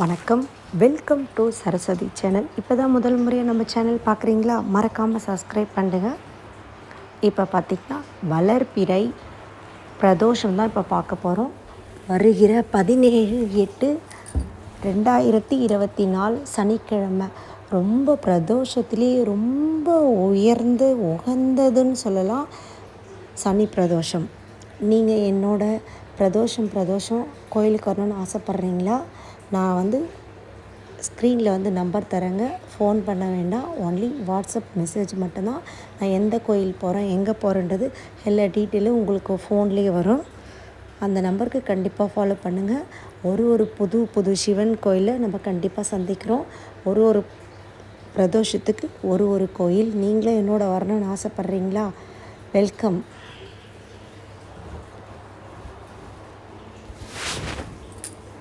வணக்கம். Welcome to Saraswati channel. இப்போ தான் முதல் முறையாக நம்ம சேனல் பார்க்குறீங்களா? மறக்காமல் சப்ஸ்கிரைப் பண்ணுங்க. இப்போ பார்த்திங்கன்னா வளர்பிறை பிரதோஷம் தான் இப்போ பார்க்க போகிறோம் வருகிற பதினேழு எட்டு ரெண்டாயிரத்தி இருபத்தி நாலு சனிக்கிழமை. ரொம்ப பிரதோஷத்துலேயே ரொம்ப உயர்ந்து உகந்ததுன்னு சொல்லலாம் சனி பிரதோஷம். நீங்கள் என்னோட பிரதோஷம் பிரதோஷம். கோயிலுக்கு வரணும்னு ஆசைப்பட்றீங்களா? நான் வந்து ஸ்க்ரீனில் வந்து நம்பர் தரேங்க. ஃபோன் பண்ண வேண்டாம். ஒன்லி வாட்ஸ்அப் மெசேஜ் மட்டும்தான். நான் எந்த கோயில் போகிறேன் எங்கே போகிறேன்றது எல்லா டீட்டெயிலும் உங்களுக்கு ஃபோன்லேயே வரும். அந்த நம்பருக்கு கண்டிப்பாக ஃபாலோ பண்ணுங்கள் ஒரு ஒரு புது புது சிவன் கோயிலை நம்ம கண்டிப்பாக சந்திக்கிறோம். ஒரு ஒரு பிரதோஷத்துக்கு ஒரு ஒரு கோயில். நீங்களே என்னோட வரணும்னு ஆசைப்பட்றீங்களா? வெல்கம்